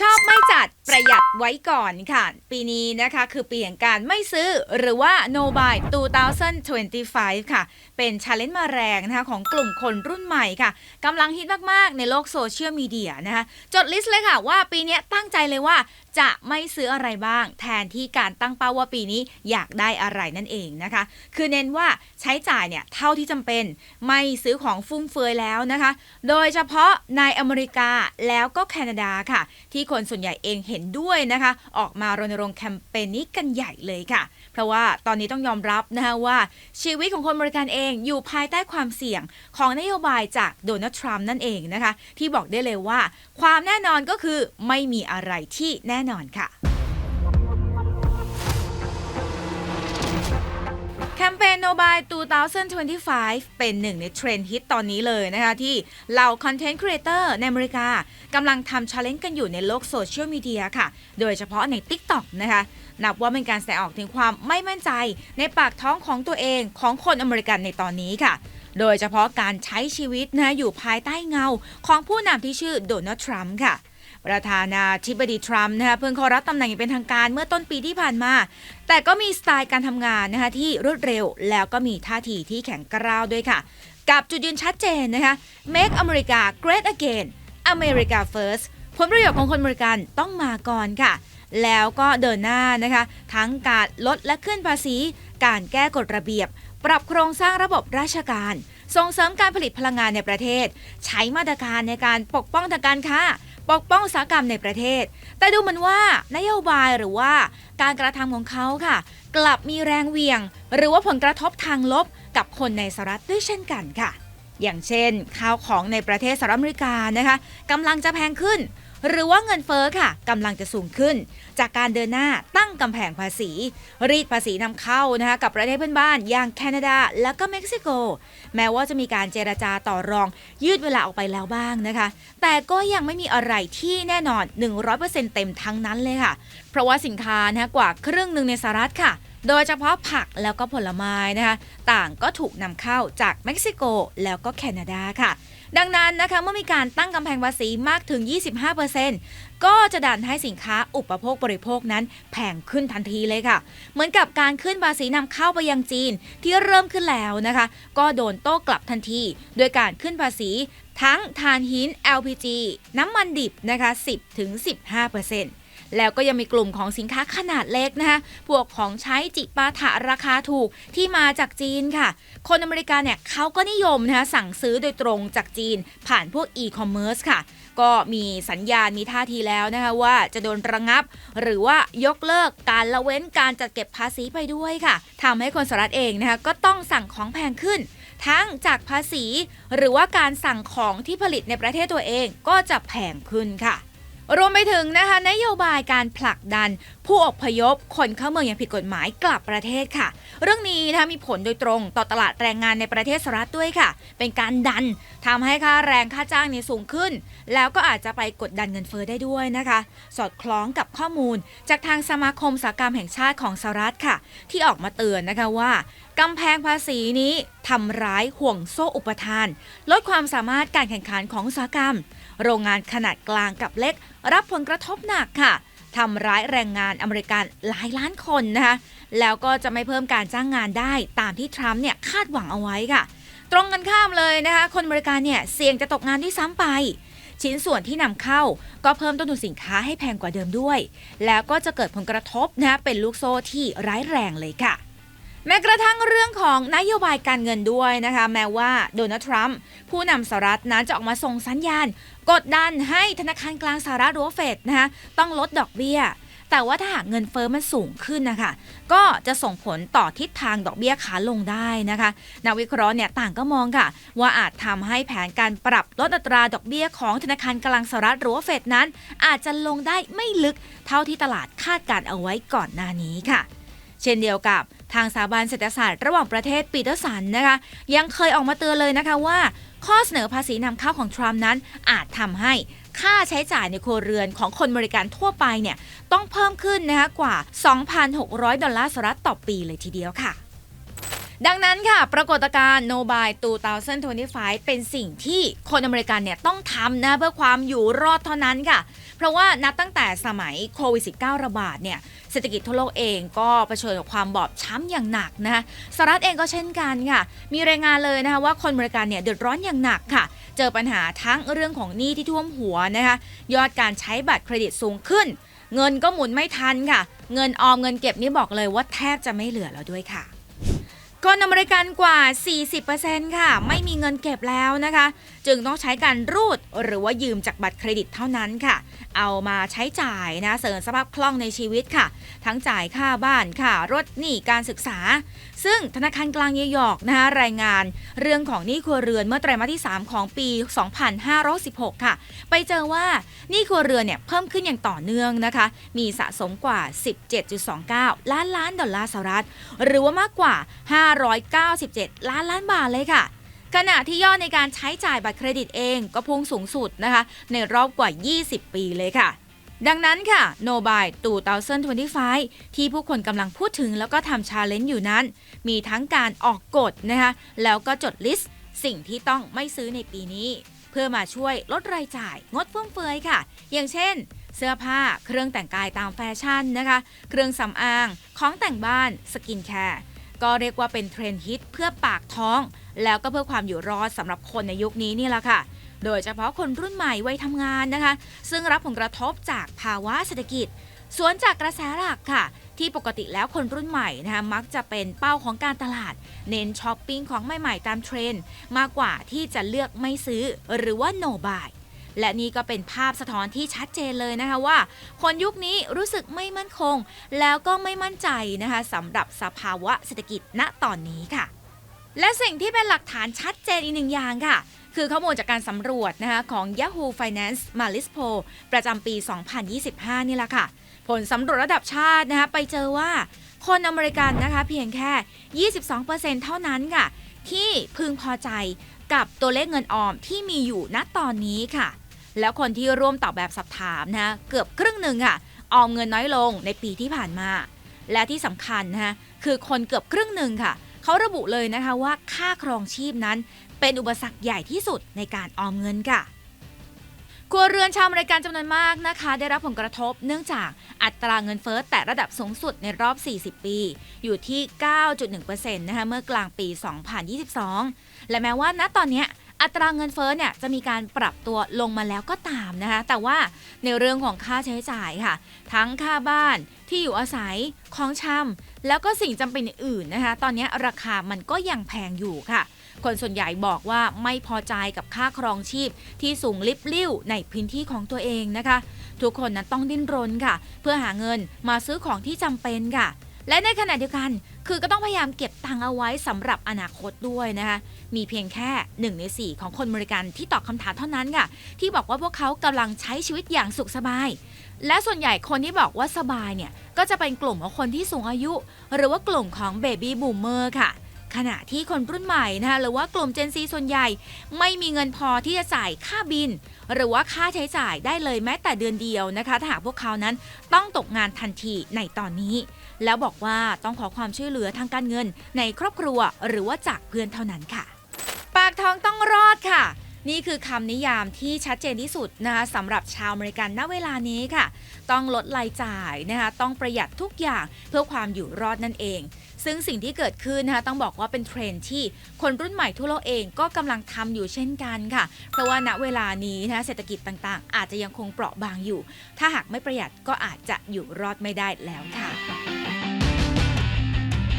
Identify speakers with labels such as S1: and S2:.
S1: ชอบไม่จัดประหยัดไว้ก่อนค่ะ ปีนี้นะคะคือปีแห่งการไม่ซื้อหรือว่า no buy 2025 ค่ะ เป็นชาเลนจ์มาแรงนะคะของกลุ่มคนรุ่นใหม่ค่ะกำลังฮิตมาก ๆ ในโลกโซเชียลมีเดียนะคะ จดลิสต์เลยค่ะว่าปีนี้ตั้งใจเลยว่า จะไม่ซื้ออะไรบ้าง แทนที่การตั้งเป้าว่าปีนี้อยากได้อะไรนั่นเองนะคะ คือเน้นว่าใช้จ่ายเนี่ยเท่าที่จำเป็นไม่ซื้อของฟุ่มเฟือยแล้วนะคะ โดยเฉพาะในอเมริกาแล้วก็แคนาดาค่ะ ที่คนส่วนใหญ่เองเห็นด้วยนะคะ ออกมารณรงค์แคมเปญนี้กันใหญ่เลยค่ะ เพราะว่าตอนนี้ต้องยอมรับนะคะว่าชีวิตของคนบริการเองอยู่ภายใต้ความเสี่ยงของนโยบายจากโดนัลด์ทรัมป์นั่นเองนะคะ ที่บอกได้เลยว่า ความแน่นอนก็คือไม่มีอะไรที่แน่นอนค่ะแคมเปญ No Buy 2025 เป็นหนึ่งในเทรนด์ฮิตตอนนี้เลยนะคะ ที่เหล่าคอนเทนต์ครีเอเตอร์ในอเมริกากำลังทำชาเลนจ์กันอยู่ในโลกโซเชียลมีเดียค่ะ โดยเฉพาะใน TikTok นะคะ นับว่าเป็นการแสดงออกถึงความไม่มั่นใจ ในปากท้องของตัวเองของคนอเมริกันในตอนนี้ค่ะ โดยเฉพาะการใช้ชีวิตนะอยู่ภายใต้เงาของผู้นำที่ชื่อโดนัลด์ทรัมป์ค่ะ ประธานาธิบดีทรัมป์นะคะเพิ่งเข้ารับตำแหน่งอย่างเป็นทางการเมื่อต้นปีที่ผ่านมา แต่ก็มีสไตล์การทำงานนะคะที่รวดเร็วแล้วก็มีท่าทีที่แข็งกร้าวด้วยค่ะ กับจุดยืนชัดเจนนะคะ Make America Great Again America First ผลประโยชน์ของคนอเมริกันต้องมาก่อนค่ะ แล้วก็เดินหน้านะคะ ทั้งการลดและขึ้นภาษี การแก้กฎระเบียบ ปรับโครงสร้างระบบราชการ ส่งเสริมการผลิตพลังงานในประเทศ ใช้มาตรการในการปกป้องทางการค้า ปกป้องอุตสาหกรรมในประเทศ แต่ดูเหมือนว่านโยบายหรือว่าการกระทำของเขาค่ะ กลับมีแรงเหวี่ยง หรือว่าผลกระทบทางลบกับคนในสหรัฐด้วยเช่นกันค่ะ อย่างเช่นข้าวของในประเทศสหรัฐอเมริกานะคะกำลังจะแพงขึ้น หรือว่าเงินเฟ้อค่ะกำลังจะสูงขึ้น จากการเดินหน้าตั้งกำแพงภาษี รีดภาษีนำเข้านะคะกับประเทศเพื่อนบ้าน อย่างแคนาดา และก็เม็กซิโก แม้ว่าจะมีการเจรจาต่อรอง ยืดเวลาออกไปแล้วบ้างนะคะ แต่ก็ยังไม่มีอะไรที่แน่นอน 100%เต็มทั้งนั้นเลยค่ะ เพราะว่าสินค้านะคะกว่าครึ่งหนึ่งในสหรัฐค่ะโดยเฉพาะผักแล้วก็ผลไม้นะคะ ต่างก็ถูกนำเข้าจากเม็กซิโกแล้วก็แคนาดาค่ะ ดังนั้นนะคะเมื่อมีการตั้งกำแพงภาษีมากถึง 25%ก็จะดันให้สินค้าอุปโภคบริโภคนั้นแพงขึ้นทันทีเลยค่ะ เหมือนกับการขึ้นภาษีนำเข้าไปยังจีนที่เริ่มขึ้นแล้วนะคะ ก็โดนโต้กลับทันที โดยการขึ้นภาษีทั้งถ่านหิน LPG น้ำมันดิบนะคะ 10-15% แล้วก็ยังมีกลุ่มของสินค้าขนาดเล็กนะคะพวกของใช้จิปาถะราคาถูกที่มาจากจีนค่ะ คนอเมริกันเนี่ยเขาก็นิยมนะคะสั่งซื้อโดยตรงจากจีน ผ่านพวกอีคอมเมิร์ซค่ะ ก็มีสัญญาณมีท่าทีแล้วนะคะว่าจะโดนระงับ หรือว่ายกเลิกการละเว้นการจัดเก็บภาษีไปด้วยค่ะทำให้คนสหรัฐเองนะคะก็ต้องสั่งของแพงขึ้นทั้งจากภาษี หรือว่าการสั่งของที่ผลิตในประเทศตัวเองก็จะแพงขึ้นค่ะ รวมไปถึงนะคะนโยบายการผลักดัน ผู้อพยพคนเข้าเมืองอย่างผิดกฎหมายกลับประเทศค่ะ เรื่องนี้นะคะมีผลโดยตรงต่อตลาดแรงงานในประเทศสหรัฐด้วยค่ะ เป็นการดันทำให้ค่าแรงค่าจ้างเนี่ยสูงขึ้น แล้วก็อาจจะไปกดดันเงินเฟ้อได้ด้วยนะคะ สอดคล้องกับข้อมูล จากทางสมาคมสากรรมแห่งชาติของสหรัฐค่ะ ที่ออกมาเตือนนะคะว่า กำแพงภาษีนี้ทำร้ายห่วงโซ่อุปทาน ลดความสามารถการแข่งขันของอุตสาหกรรม โรงงานขนาดกลางกับเล็ก รับผลกระทบหนักค่ะทำร้ายแรงงานอเมริกันหลายล้านคนนะคะ แล้วก็จะไม่เพิ่มการจ้างงานได้ตามที่ทรัมป์เนี่ยคาดหวังเอาไว้ค่ะ ตรงกันข้ามเลยนะคะ คนอเมริกันเนี่ยเสี่ยงจะตกงานด้วยซ้ำไป ชิ้นส่วนที่นำเข้าก็เพิ่มต้นทุนสินค้าให้แพงกว่าเดิมด้วย แล้วก็จะเกิดผลกระทบนะเป็นลูกโซ่ที่ร้ายแรงเลยค่ะ แม้กระทั่งเรื่องของนโยบายการเงินด้วยนะคะ แม้ว่าโดนัลด์ทรัมป์ผู้นำสหรัฐนั้นจะออกมาส่งสัญญาณ กดดันให้ธนาคารกลางสหรัฐหรือว่าเฟดนะคะต้องลดดอกเบี้ย แต่ว่าถ้าหากเงินเฟอ้อมันสูงขึ้นนะคะก็จะส่งผลต่อทิศทางดอกเบี้ยขาลงได้นะคะนักวิเคราะห์เนี่ยต่างก็มองค่ะ ว่าอาจทำให้แผนการปรับลดอัตราดอกเบี้ยของธนาคารกลางสหรัฐหรือว่าเฟดนั้น อาจจะลงได้ไม่ลึกเท่าที่ตลาดคาดการเอาไว้ก่อนหน้านี้ค่ะ เช่นเดียวกับ ทางสถาบันเศรษฐศาสตร์ระหว่างประเทศปีเตอร์สันนะคะ ยังเคยออกมาเตือนเลยนะคะว่า ข้อเสนอภาษีนำเข้าของทรัมป์นั้นอาจทำให้ค่าใช้จ่ายในครัวเรือนของคนบริการทั่วไปเนี่ยต้องเพิ่มขึ้นนะคะกว่า 2,600 ดอลลาร์สหรัฐต่อปีเลยทีเดียวค่ะ ดังนั้นค่ะ ปรากฏการณ์ Nobel 2025 เป็นสิ่งที่คนอเมริกันเนี่ยต้องทำนะเพื่อความอยู่รอดเท่านั้นค่ะ เพราะว่านับตั้งแต่สมัยโควิด -19 ระบาดเนี่ยเศรษฐกิจทั่วโลกเองก็เผชิญกับความบอบช้ำอย่างหนักนะคะสหรัฐเองก็เช่นกันค่ะ มีรายงานเลยนะคะว่าคนอเมริกันเนี่ยเดือดร้อนอย่างหนักค่ะ เจอปัญหาทั้งเรื่องของหนี้ที่ท่วมหัวนะคะยอดการใช้บัตรเครดิตสูงขึ้น เงินก็หมุนไม่ทันค่ะ เงินออมเงินเก็บนี่บอกเลยว่าแทบจะไม่เหลือแล้วด้วยค่ะ คนอเมริกันกว่า 40%ค่ะ ไม่มีเงินเก็บแล้วนะคะ จึงต้องใช้การรูดหรือว่ายืมจากบัตรเครดิตเท่านั้นค่ะ เอามาใช้จ่ายนะ เสริมสภาพคล่องในชีวิตค่ะ ทั้งจ่ายค่าบ้านค่ะ รถหนี้การศึกษา ซึ่งธนาคารกลางนิวยอร์กนะคะรายงาน เรื่องของหนี้ครัวเรือนเมื่อไตรมาสที่ 3 ของปี 2516 ค่ะ ไปเจอว่าหนี้ครัวเรือนเนี่ยเพิ่มขึ้นอย่างต่อเนื่องนะคะ มีสะสมกว่า 17.29 ล้านล้านดอลลาร์สหรัฐ หรือว่ามากกว่า 5 597 ล้านล้านบาทเลยค่ะ ขณะที่ยอดในการใช้จ่ายบัตรเครดิตเองก็พุ่งสูงสุดนะคะ ในรอบกว่า 20 ปีเลยค่ะ ดังนั้นค่ะ Nobel 2025 ที่ผู้คนกำลังพูดถึงแล้วก็ทำชาเลนจ์อยู่นั้น มีทั้งการออกกฎนะคะแล้วก็จดลิสต์สิ่งที่ต้องไม่ซื้อในปีนี้ เพื่อมาช่วยลดรายจ่ายงดฟุ่มเฟือยค่ะ อย่างเช่น เสื้อผ้าเครื่องแต่งกายตามแฟชั่นนะคะ เครื่องสำอาง ของแต่งบ้าน สกินแคร์ ก็เรียกว่าเป็นเทรนด์ฮิตเพื่อปากท้อง แล้วก็เพื่อความอยู่รอดสำหรับคนในยุคนี้นี่แหละค่ะ โดยเฉพาะคนรุ่นใหม่วัยทำงานนะคะ ซึ่งรับผลกระทบจากภาวะเศรษฐกิจ สวนจากกระแสหลักค่ะ ที่ปกติแล้วคนรุ่นใหม่นะคะมักจะเป็นเป้าของการตลาด เน้นช้อปปิ้งของใหม่ๆตามเทรนด์มากกว่าที่จะเลือกไม่ซื้อหรือว่า no buy และนี่ก็เป็นภาพสะท้อนที่ชัดเจนเลยนะคะว่า คนยุคนี้รู้สึกไม่มั่นคง แล้วก็ไม่มั่นใจนะคะสำหรับสภาวะเศรษฐกิจณตอนนี้ค่ะ และสิ่งที่เป็นหลักฐานชัดเจนอีกหนึ่งอย่างค่ะคือข้อมูลจากการสำรวจนะคะของ Yahoo Finance Malis p o ประจำปี 2025 นี่แหละค่ะ ผลสำรวจระดับชาตินะคะไปเจอว่า คนอเมริกันนะคะเพียงแค่ 22%เท่านั้นค่ะ ที่พึงพอใจกับตัวเลขเงินออมที่มีอยู่ณตอนนี้ค่ะ แล้วคนที่ร่วมตอบแบบสอบถามนะเกือบครึ่งหนึ่งค่ะออมเงินน้อยลงในปีที่ผ่านมา และที่สำคัญนะคือคนเกือบครึ่งหนึ่งค่ะเขาระบุเลยนะคะว่าค่าครองชีพนั้น เป็นอุปสรรคใหญ่ที่สุดในการออมเงินค่ะครัวเรือนชาวอเมริกันจำนวนมากนะคะ ได้รับผลกระทบเนื่องจากอัตราเงินเฟ้อแต่ระดับสูงสุดในรอบ 40 ปี อยู่ที่ 9.1%นะคะเมื่อกลางปี 2022 และแม้ว่าณตอนเนี้ย อัตราเงินเฟ้อเนี่ยจะมีการปรับตัวลงมาแล้วก็ตามนะคะ แต่ว่าในเรื่องของค่าใช้จ่ายค่ะ ทั้งค่าบ้านที่อยู่อาศัยของชำแล้วก็สิ่งจำเป็นอื่นนะคะ ตอนนี้ราคามันก็ยังแพงอยู่ค่ะ คนส่วนใหญ่บอกว่าไม่พอใจกับค่าครองชีพที่สูงลิบลิ่วในพื้นที่ของตัวเองนะคะ ทุกคนนั้นต้องดิ้นรนค่ะ เพื่อหาเงินมาซื้อของที่จำเป็นค่ะ และในขณะเดียวกัน คือก็ต้องพยายามเก็บตังค์เอาไว้สำหรับอนาคตด้วยนะคะ มีเพียงแค่ 1 ใน 4 ของคนบริการที่ตอบคำถามเท่านั้นค่ะ ที่บอกว่าพวกเขากำลังใช้ชีวิตอย่างสุขสบาย และส่วนใหญ่คนที่บอกว่าสบายเนี่ย ก็จะเป็นกลุ่มของคนที่สูงอายุ หรือว่ากลุ่มของเบบี้บูมเมอร์ค่ะ ขณะที่คนรุ่นใหม่นะคะหรือว่ากลุ่ม Gen Z ส่วนใหญ่ ไม่มีเงินพอที่จะจ่ายค่าบิน หรือว่าค่าใช้จ่ายได้เลยแม้แต่เดือนเดียวนะคะถ้าหากพวกเขานั้นต้องตกงานทันทีในตอนนี้ แล้วบอกว่าต้องขอความช่วยเหลือทางการเงินในครอบครัว หรือว่าจากเพื่อนเท่านั้นค่ะ ปากท้องต้องรอดค่ะ นี่คือคำนิยามที่ชัดเจนที่สุดนะคะสำหรับชาวอเมริกันณเวลานี้ค่ะ ต้องลดรายจ่ายนะคะต้องประหยัดทุกอย่างเพื่อความอยู่รอดนั่นเอง ซึ่งสิ่งที่เกิดขึ้นนะคะต้องบอกว่าเป็นเทรนด์ที่คนรุ่นใหม่ทั่วโลกเองก็กำลังทำอยู่เช่นกันค่ะ เพราะว่าณเวลานี้นะเศรษฐกิจต่างๆ อาจจะยังคงเปราะบางอยู่ ถ้าหากไม่ประหยัดก็อาจจะอยู่รอดไม่ได้แล้วค่ะ